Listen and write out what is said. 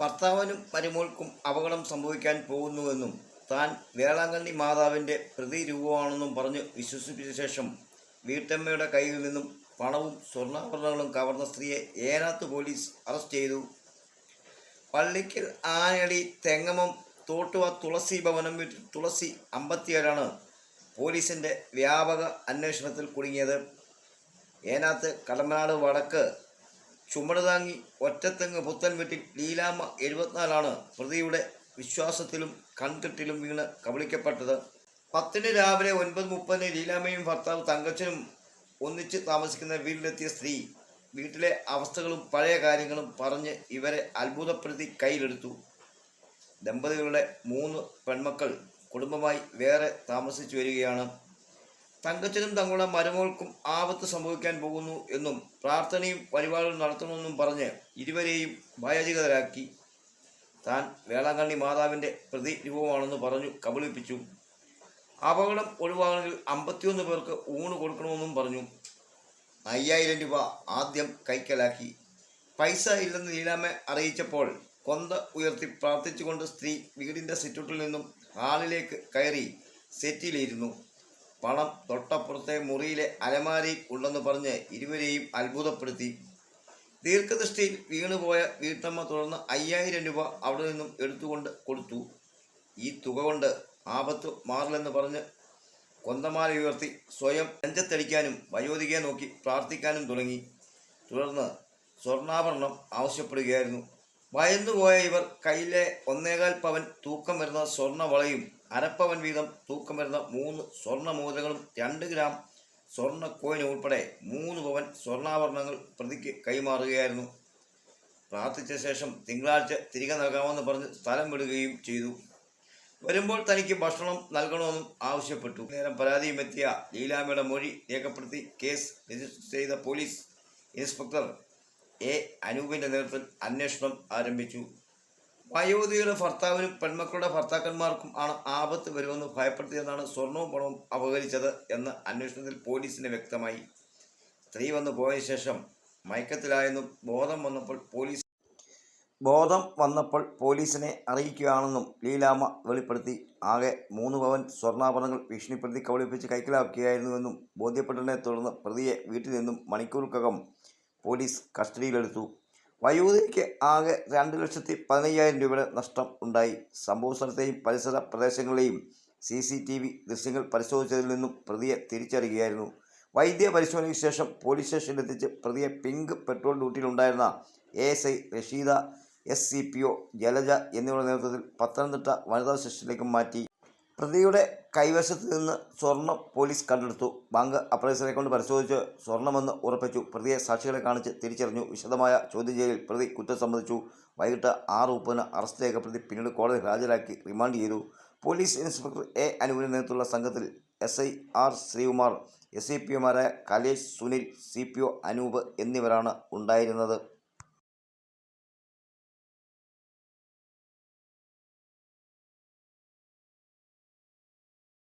ഭർത്താവിനും മരുമോൾക്കും അപകടം സംഭവിക്കാൻ പോകുന്നുവെന്നും താൻ വേളാങ്കണ്ണി മാതാവിന്റെ പ്രതിരൂപമാണെന്നും പറഞ്ഞ് വിശ്വസിപ്പിച്ച ശേഷം വീട്ടമ്മയുടെ കയ്യിൽ നിന്നും പണവും സ്വർണാഭരണങ്ങളും കവർന്ന സ്ത്രീയെ ഏനാത്ത് പോലീസ് അറസ്റ്റ് ചെയ്തു. പള്ളിക്കൽ ആനയടി തെങ്ങമം തോട്ടുവ തുളസി ഭവനം വീട്ടിൽ തുളസി അമ്പത്തിയേഴാണ് പോലീസിന്റെ വ്യാപക അന്വേഷണത്തിൽ കുടുങ്ങിയത്. ഏനാത്ത് കടമനാട് വടക്ക് ചുമടുതാങ്ങി ഒറ്റത്തെങ്ങ് പുത്തൻ വീട്ടിൽ ലീലാമ്മ എഴുപത്തിനാലാണ് പ്രതിയുടെ വിശ്വാസത്തിലും കൺകെട്ടിലും വീണ് കബളിക്കപ്പെട്ടത്. പത്തിന് രാവിലെ ഒൻപത് മുപ്പതിന് ലീലാമ്മയും ഭർത്താവ് തങ്കച്ചനും ഒന്നിച്ച് താമസിക്കുന്ന വീട്ടിലെത്തിയ സ്ത്രീ വീട്ടിലെ അവസ്ഥകളും പഴയ കാര്യങ്ങളും പറഞ്ഞ് ഇവരെ അത്ഭുതപ്പെടുത്തി കയ്യിലെടുത്തു. ദമ്പതികളുടെ മൂന്ന് പെൺമക്കൾ കുടുംബമായി വേറെ താമസിച്ചു വരികയാണ്. തങ്കച്ചനും തങ്ങളുടെ മരുമകൾക്കും ആപത്ത് സംഭവിക്കാൻ പോകുന്നു എന്നും പ്രാർത്ഥനയും പരിപാടികളും നടത്തണമെന്നും പറഞ്ഞ് ഇരുവരെയും ഭയചിതരാക്കി. താൻ വേളാങ്കണ്ണി മാതാവിന്റെ പ്രതിരൂപമാണെന്ന് പറഞ്ഞു കബളിപ്പിച്ചു. അപകടം ഒഴിവാകണമെങ്കിൽ അമ്പത്തിയൊന്ന് പേർക്ക് ഊണ് കൊടുക്കണമെന്നും പറഞ്ഞു. അയ്യായിരം രൂപ ആദ്യം കൈക്കലാക്കി. പൈസ ഇല്ലെന്ന് നീലാമ്മ അറിയിച്ചപ്പോൾ കൊന്ത ഉയർത്തി പ്രാർത്ഥിച്ചുകൊണ്ട് സ്ത്രീ വീടിന്റെ സിറ്റൗട്ടിൽ നിന്നും ഹാളിലേക്ക് കയറി സെറ്റിലിരുന്നു. പണം തൊട്ടപ്പുറത്തെ മുറിയിലെ അലമാരയിൽ ഉണ്ടെന്ന് പറഞ്ഞ് ഇരുവരെയും അത്ഭുതപ്പെടുത്തി. ദീർഘദൃഷ്ടിയിൽ വീണുപോയ വീട്ടമ്മ തുടർന്ന് അയ്യായിരം രൂപ അവിടെ നിന്നും എടുത്തുകൊണ്ട് കൊടുത്തു. ഈ തുക കൊണ്ട് ആപത്ത് മാറില്ലെന്ന് പറഞ്ഞ് കൊന്തമാല ഉയർത്തി സ്വയം രഞ്ചത്തടിക്കാനും വയോധികയെ നോക്കി പ്രാർത്ഥിക്കാനും തുടങ്ങി. തുടർന്ന് സ്വർണാഭരണം ആവശ്യപ്പെടുകയായിരുന്നു. ഭയന്നുപോയ ഇവർ കയ്യിലെ ഒന്നേകാൽ പവൻ തൂക്കം വരുന്ന സ്വർണ വളയും അരപ്പവൻ വീതം തൂക്കം വരുന്ന മൂന്ന് സ്വർണ മോതിരങ്ങളും രണ്ട് ഗ്രാം സ്വർണ കോയിൻ ഉൾപ്പെടെ മൂന്ന് പവൻ സ്വർണാഭരണങ്ങൾ പ്രതിക്ക് കൈമാറുകയായിരുന്നു. പ്രാർത്ഥിച്ച ശേഷം തിങ്കളാഴ്ച തിരികെ നൽകാമെന്ന് പറഞ്ഞ് സ്ഥലം വിടുകയും ചെയ്തു. വരുമ്പോൾ തനിക്ക് ഭക്ഷണം നൽകണമെന്നും ആവശ്യപ്പെട്ടു. നേരം പരാതിയും എത്തിയ ലീലാമ്മയുടെ മൊഴി രേഖപ്പെടുത്തി കേസ് രജിസ്റ്റർ ചെയ്ത പോലീസ് ഇൻസ്പെക്ടർ എ അനൂപിന്റെ നേതൃത്വത്തിൽ അന്വേഷണം ആരംഭിച്ചു. വയോധികളുടെ ഭർത്താവിനും പെൺമക്കളുടെ ഭർത്താക്കന്മാർക്കും ആണ് ആപത്ത് വരുമെന്ന് ഭയപ്പെടുത്തിയെന്നാണ് സ്വർണവും പണവും അപഹരിച്ചത് എന്ന് അന്വേഷണത്തിൽ പോലീസിന് വ്യക്തമായി. സ്ത്രീ വന്നു പോയ ശേഷം മയക്കത്തിലായെന്നും ബോധം വന്നപ്പോൾ പോലീസ് ബോധം വന്നപ്പോൾ പോലീസിനെ അറിയിക്കുകയാണെന്നും ലീലാമ്മ വെളിപ്പെടുത്തി. ആകെ മൂന്ന് പവൻ സ്വർണാഭരണങ്ങൾ ഭീഷണിപ്പെടുത്തി കബളിപ്പിച്ച് കൈക്കലാക്കുകയായിരുന്നുവെന്നും ബോധ്യപ്പെട്ടതിനെ തുടർന്ന് പ്രതിയെ വീട്ടിൽ നിന്നും മണിക്കൂറുകകം പോലീസ് കസ്റ്റഡിയിലെടുത്തു. വയോധികയ്ക്ക് ആകെ രണ്ട് ലക്ഷത്തി പതിനയ്യായിരം രൂപയുടെ നഷ്ടം ഉണ്ടായി. സംഭവ സ്ഥലത്തെയും പരിസര പ്രദേശങ്ങളിലെയും സി സി ടി വി ദൃശ്യങ്ങൾ പരിശോധിച്ചതിൽ നിന്നും പ്രതിയെ തിരിച്ചറിയുകയായിരുന്നു. വൈദ്യ പരിശോധനയ്ക്ക് ശേഷം പോലീസ് സ്റ്റേഷനിലെത്തിച്ച് പ്രതിയെ pink patrol ഡ്യൂട്ടിയിലുണ്ടായിരുന്ന A S I Rasheeda S C P O Jalaja എന്നിവരുടെ നേതൃത്വത്തിൽ പത്തനംതിട്ട വനിതാ സ്റ്റേഷനിലേക്ക് മാറ്റി. പ്രതിയുടെ കൈവശത്ത് നിന്ന് സ്വർണം പോലീസ് കണ്ടെടുത്തു. ബാങ്ക് അപ്രൈസറെ കൊണ്ട് പരിശോധിച്ച് സ്വർണമെന്ന് ഉറപ്പിച്ചു. പ്രതിയെ സാക്ഷികളെ കാണിച്ച് തിരിച്ചറിഞ്ഞു. വിശദമായ ചോദ്യം ചെയ്യലിൽ പ്രതി കുറ്റം സമ്മതിച്ചു. വൈകിട്ട് ആറ് മുപ്പതിന് അറസ്റ്റ് രേഖപ്പെടുത്തി പിന്നീട് കോടതി ഹാജരാക്കി റിമാൻഡ് ചെയ്തു. പോലീസ് ഇൻസ്പെക്ടർ എ അനുവിന്റെ നേതൃത്വമുള്ള സംഘത്തിൽ S I R Sreekumar S C P ഒമാരായ Kalesh Sunil C P O Anoop എന്നിവരാണ് ഉണ്ടായിരുന്നത്.